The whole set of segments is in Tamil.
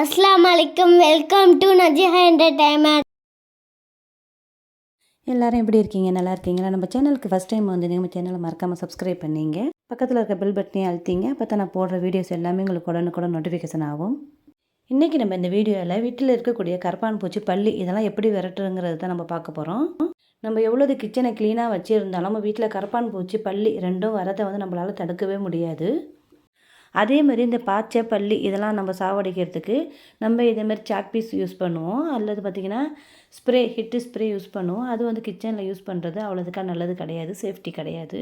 அஸ்லாம் அலைக்கும். வெல்கம் டு நஜிஹா என்டர்டைன்மெண்ட் எல்லாரும் எப்படி இருக்கீங்க? நல்லா இருக்கீங்களா? நம்ம சேனலுக்கு ஃபஸ்ட் டைம் வந்து நம்ம சேனலை மறக்காமல் சப்ஸ்கிரைப் பண்ணீங்க. பக்கத்தில் இருக்க பெல் பட்டனையும் அழுத்திங்க. அப்போ தான் நான் போடுற வீடியோஸ் எல்லாமே உங்களுக்கு உடனுக்குடன் நோட்டிஃபிகேஷன் ஆகும். இன்றைக்கி நம்ம இந்த வீடியோவில் வீட்டில் இருக்கக்கூடிய கரப்பான் பூச்சி பள்ளி இதெல்லாம் எப்படி விரட்டுங்கிறது தான் நம்ம பார்க்க போகிறோம் நம்ம எவ்வளோது கிச்சனை க்ளீனாக வச்சுருந்தாலும் நம்ம வீட்டில் கரப்பான் பூச்சி பள்ளி ரெண்டும் வரதை வந்து நம்மளால் தடுக்கவே முடியாது. அதே மாதிரி இந்த பாச்சை பள்ளி இதெல்லாம் நம்ம சாவடிக்கிறதுக்கு நம்ம இதேமாதிரி சாக் பீஸ் யூஸ் பண்ணுவோம். அல்லது பார்த்திங்கன்னா ஸ்ப்ரே ஹிட்டு ஸ்ப்ரே யூஸ் பண்ணுவோம். அது வந்து கிச்சனில் யூஸ் பண்ணுறது அவ்வளோதுக்கா நல்லது கிடையாது. சேஃப்டி கிடையாது.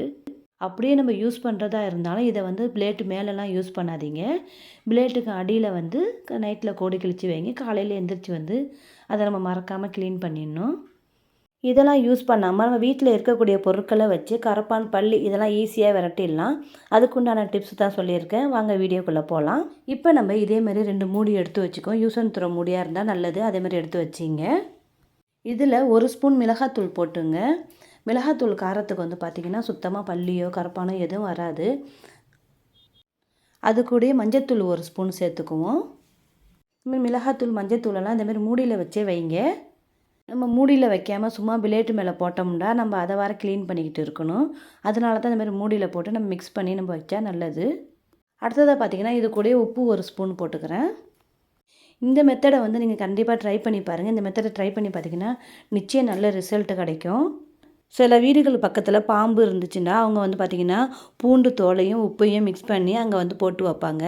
அப்படியே நம்ம யூஸ் பண்ணுறதா இருந்தாலும் இதை வந்து பிளேட்டு மேலெலாம் யூஸ் பண்ணாதீங்க. பிளேட்டுக்கு அடியில் வந்து நைட்டில் கோடி கிழிச்சு வைங்க. காலையில் எந்திரிச்சு வந்து அதை நம்ம மறக்காமல் க்ளீன் பண்ணிடணும். இதெல்லாம் யூஸ் பண்ணாமல் நம்ம வீட்டில் இருக்கக்கூடிய பொருட்களை வச்சு கரப்பான் பள்ளி இதெல்லாம் ஈஸியாக விரட்டிடலாம். அதுக்குண்டான டிப்ஸ் தான் சொல்லியிருக்கேன். வாங்க வீடியோக்குள்ளே போகலாம் இப்போ நம்ம இதேமாரி ரெண்டு மூடி எடுத்து வச்சுக்கோம் யூஸ் அண்ட் மூடியாக இருந்தால் நல்லது. அதேமாதிரி எடுத்து வச்சிங்க. இதில் ஒரு ஸ்பூன் மிளகாத்தூள் போட்டுங்க. மிளகாத்தூள் காரத்துக்கு வந்து பார்த்திங்கன்னா சுத்தமாக பள்ளியோ கரப்பானோ எதுவும் வராது. அது கூடயே மஞ்சத்தூள் ஒரு ஸ்பூன் சேர்த்துக்குவோம். இதுமாதிரி மிளகாத்தூள் மஞ்சத்தூளெல்லாம் இந்தமாரி மூடியில் வச்சே வைங்க. நம்ம மூடியில் வைக்காமல் சும்மா பிளேட்டு மேலே போட்டோம்னா நம்ம அதை வர க்ளீன் பண்ணிக்கிட்டு இருக்கணும். அதனால தான் இந்தமாதிரி மூடியில் போட்டு நம்ம மிக்ஸ் பண்ணி நம்ம வச்சா நல்லது. அடுத்ததாக பார்த்தீங்கன்னா இது கூட உப்பு ஒரு ஸ்பூன் போட்டுக்கிறேன். இந்த மெத்தடை வந்து நீங்கள் கண்டிப்பாக ட்ரை பண்ணி பாருங்கள் இந்த மெத்தடை ட்ரை பண்ணி பார்த்தீங்கன்னா நிச்சயம் நல்ல ரிசல்ட் கிடைக்கும். சில வீடுகள் பக்கத்தில் பாம்பு இருந்துச்சுன்னா அவங்க வந்து பார்த்திங்கன்னா பூண்டு தோலையும் உப்பையும் மிக்ஸ் பண்ணி அங்கே வந்து போட்டு வைப்பாங்க.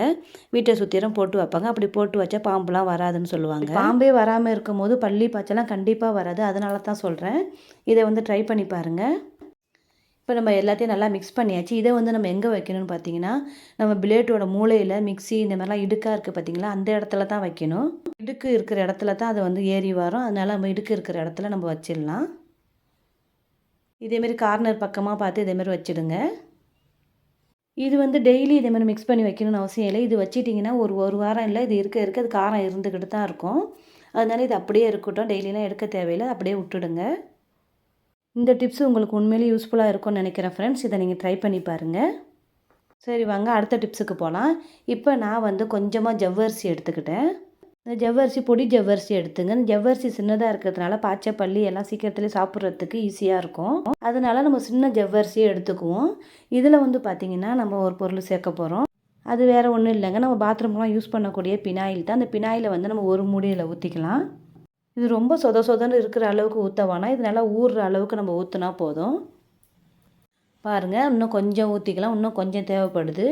வீட்டை சுற்றிலும் போட்டு வைப்பாங்க. அப்படி போட்டு வச்சா பாம்புலாம் வராதுன்னு சொல்லுவாங்க. பாம்பே வராமல் இருக்கும் போது பள்ளி பாய்ச்சலாம் கண்டிப்பாக வராது. அதனால தான் சொல்கிறேன் இதை வந்து ட்ரை பண்ணி பாருங்கள் இப்போ நம்ம எல்லாத்தையும் நல்லா மிக்ஸ் பண்ணியாச்சு. இதை வந்து நம்ம எங்கே வைக்கணும்னு பார்த்தீங்கன்னா நம்ம பிளேட்டோட மூளையில் மிக்ஸி இந்த மாதிரிலாம் இடுக்காக இருக்குது பார்த்தீங்களா அந்த இடத்துல தான் வைக்கணும். இடுக்கு இருக்கிற இடத்துல தான் அது வந்து ஏறி வரும். அதனால் நம்ம இடுக்கு இருக்கிற இடத்துல நம்ம வச்சிடலாம். இதேமாரி கார்னர் பக்கமாக பார்த்து இதேமாரி வச்சுடுங்க. இது வந்து டெய்லி இதேமாதிரி மிக்ஸ் பண்ணி வைக்கணும்னு அவசியம் இல்லை. இது வச்சிட்டிங்கன்னா ஒரு ஒரு வாரம் இல்லை இது இருக்க இருக்க அது காரம் இருந்துக்கிட்டு தான் இருக்கும். அதனால இது அப்படியே இருக்கட்டும். டெய்லிலாம் எடுக்க தேவையில்லை. அப்படியே விட்டுடுங்க. இந்த டிப்ஸ் உங்களுக்கு உண்மையிலேயே யூஸ்ஃபுல்லாக இருக்கும்னு நினைக்கிறேன் ஃப்ரெண்ட்ஸ் இதை நீங்கள் ட்ரை பண்ணி பாருங்கள் சரி வாங்க. அடுத்த டிப்ஸுக்கு போகலாம் இப்போ நான் வந்து கொஞ்சமாக ஜவ்வரிசி எடுத்துக்கிட்டேன். இந்த ஜவ்வரிசி பொடி ஜவ்வரிசி எடுத்துங்க. இந்த ஜவ்வரிசி சின்னதாக இருக்கிறதுனால பாய்ச்ச பள்ளி எல்லாம் சீக்கிரத்துலேயே சாப்பிட்றதுக்கு ஈஸியாக இருக்கும். அதனால நம்ம சின்ன ஜவ்வரிசியை எடுத்துக்குவோம். இதில் வந்து பார்த்திங்கன்னா நம்ம ஒரு பொருள் சேர்க்க போகிறோம் அது வேறு ஒன்றும் இல்லைங்க. நம்ம பாத்ரூம்லாம் யூஸ் பண்ணக்கூடிய பினாயில் தான். அந்த பினாயில் வந்து நம்ம ஒரு மூடியில் ஊற்றிக்கலாம் இது ரொம்ப சொத சொதன்னு இருக்கிற அளவுக்கு ஊற்றவானா இது நல்லா ஊறுற அளவுக்கு நம்ம ஊற்றினா போதும். பாருங்கள் இன்னும் கொஞ்சம் ஊற்றிக்கலாம் இன்னும் கொஞ்சம் தேவைப்படுது.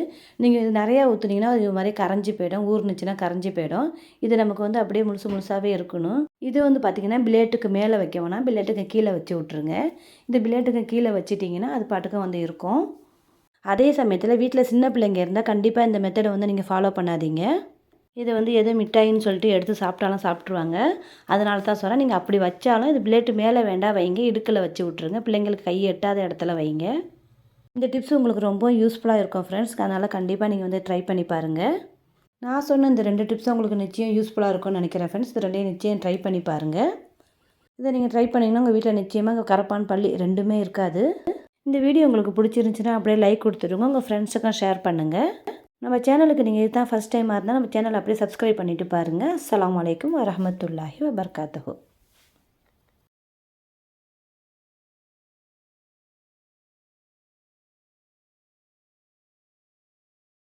நீங்கள் இது நிறையா ஊற்றுனீங்கன்னா இது மாதிரி கரைஞ்சி போயிடும். ஊர்னுச்சுன்னா கரைஞ்சி போயிடும். இது நமக்கு வந்து அப்படியே முழுசு முழுசாகவே இருக்கணும். இது வந்து பார்த்திங்கன்னா பிளேட்டுக்கு மேலே வைக்க வேணாம். பிளேட்டுக்கு கீழே வச்சு விட்ருங்க இந்த பிளேட்டுக்கு கீழே வச்சிட்டிங்கன்னா அது பாட்டுக்கு வந்து இருக்கும். அதே சமயத்தில் வீட்டில் சின்ன பிள்ளைங்க இருந்தால் கண்டிப்பாக இந்த மெத்தடை வந்து நீங்கள் ஃபாலோ பண்ணாதீங்க. இதை வந்து எதோ மிட்டாயின்னு சொல்லிட்டு எடுத்து சாப்பிட்டாலும் சாப்பிட்ருவாங்க அதனால தான் சொல்கிறேன் நீங்கள் அப்படி வச்சாலும் இது பிளேட்டு மேலே வேண்டாம். வைங்க. இடுக்கில் வச்சு விட்ருங்க பிள்ளைங்களுக்கு கை எட்டாத இடத்துல வைங்க. இந்த டிப்ஸ் உங்களுக்கு ரொம்ப யூஸ்ஃபுல்லாக இருக்கும் ஃப்ரெண்ட்ஸ் அதனால் கண்டிப்பாக நீங்கள் வந்து ட்ரை பண்ணி பாருங்கள் நான் சொன்ன இந்த ரெண்டு டிப்ஸும் உங்களுக்கு நிச்சயம் யூஸ்ஃபுல்லாக இருக்கும்னு நினைக்கிறேன் ஃப்ரெண்ட்ஸ் இது ரெண்டையும் நிச்சயம் ட்ரை பண்ணி பாருங்கள் இதை நீங்கள் ட்ரை பண்ணிங்கன்னா உங்கள் வீட்டில் நிச்சயமாக கரப்பான் பள்ளி ரெண்டுமே இருக்காது. இந்த வீடியோ உங்களுக்கு பிடிச்சிருந்துச்சுன்னா அப்படியே லைக் கொடுத்துருங்க உங்கள் ஃப்ரெண்ட்ஸுக்கும் ஷேர் பண்ணுங்கள் நம்ம சேனலுக்கு நீங்கள் இதுதான் ஃபஸ்ட் டைமாக இருந்தால் நம்ம சேனல் அப்படியே சப்ஸ்கிரைப் பண்ணிவிட்டு பாருங்கள் அஸ்லாம் வலைக்கம் வரமத்துல்லாஹி வபர்காத்தஹூ